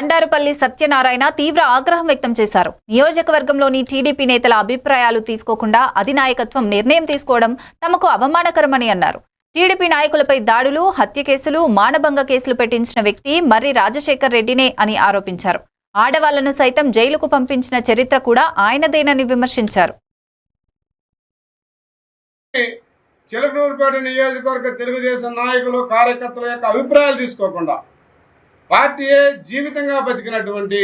బండారుపల్లి సత్యనారాయణ తీవ్ర ఆగ్రహం వ్యక్తం చేశారు. నియోజకవర్గంలోని టీడీపీ నేతల అభిప్రాయాలు తీసుకోకుండా అధినాయకత్వం నిర్ణయం తీసుకోవడం తమకు అవమానకరమని అన్నారు. టీడీపీ నాయకులపై దాడులు హత్య కేసులు మానభంగ కేసులు పెట్టించిన వ్యక్తి మర్రి రాజశేఖర్ రెడ్డినే అని ఆరోపించారు. ఆడవాళ్ళను సైతం జైలుకు పంపించిన చరిత్ర కూడా ఆయనదేనని విమర్శించారు. చిలకనూరుపేట నియోజకవర్గ తెలుగుదేశం నాయకులు కార్యకర్తల యొక్క అభిప్రాయాలు తీసుకోకుండా పార్టీయే జీవితంగా బతికినటువంటి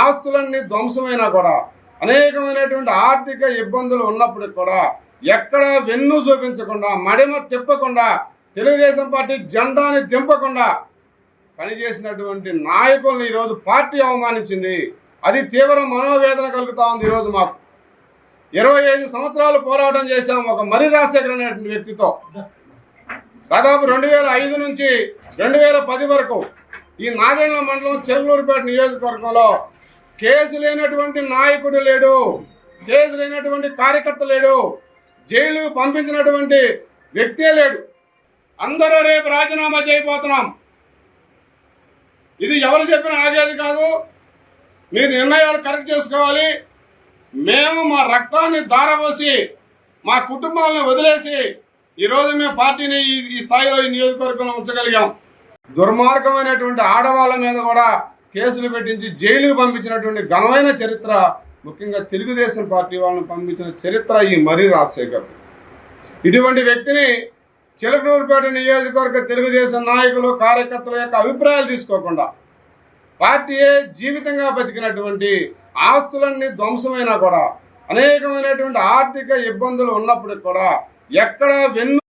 ఆస్తులన్నీ ధ్వంసమైనా కూడా అనేకమైనటువంటి ఆర్థిక ఇబ్బందులు ఉన్నప్పటికి కూడా ఎక్కడ వెన్ను చూపించకుండా మడిమ తిప్పకుండా తెలుగుదేశం పార్టీ జెండాని దింపకుండా పనిచేసినటువంటి నాయకుల్ని ఈరోజు పార్టీ అవమానించింది. అది తీవ్ర మనోవేదన కలుగుతా ఉంది ఈరోజు మాకు. ఇరవై ఐదు సంవత్సరాలు పోరాటం చేశాం ఒక మరి రాజశేఖర్ అనేటువంటి వ్యక్తితో. దాదాపు రెండు వేల ఐదు నుంచి రెండు వేల పది వరకు ఈ నాదెండ్ల మండలం చెల్లూరుపేట నియోజకవర్గంలో కేసు లేనటువంటి నాయకుడు లేడు కేసు లేనటువంటి కార్యకర్త లేడు జైలు పంపించినటువంటి వ్యక్తే లేడు. అందరూ రేపు రాజీనామా చేయబోతున్నాం. ఇది ఎవరు చెప్పిన ఆగేది కాదు. మీరు నిర్ణయాలు కరెక్ట్ చేసుకోవాలి. మేము మా రక్తాన్ని దారపోసి మా కుటుంబాలను వదిలేసి ఈరోజు మేము పార్టీని ఈ స్థాయిలో ఈ నియోజకవర్గంలో ఉంచగలిగాం. దుర్మార్గమైనటువంటి ఆడవాళ్ళ మీద కూడా కేసులు పెట్టించి జైలుకు పంపించినటువంటి ఘనమైన చరిత్ర ముఖ్యంగా తెలుగుదేశం పార్టీ వాళ్ళని పంపించిన చరిత్ర ఈ మర్రి రాజశేఖర్. ఇటువంటి వ్యక్తిని చిలకడూరుపేట నియోజకవర్గ తెలుగుదేశం నాయకులు కార్యకర్తల యొక్క అభిప్రాయాలు తీసుకోకుండా పార్టీయే జీవితంగా బతికినటువంటి ఆస్తులన్నీ ధ్వంసమైనా కూడా అనేకమైనటువంటి ఆర్థిక ఇబ్బందులు ఉన్నప్పటికి కూడా ఎక్కడ వెన్ను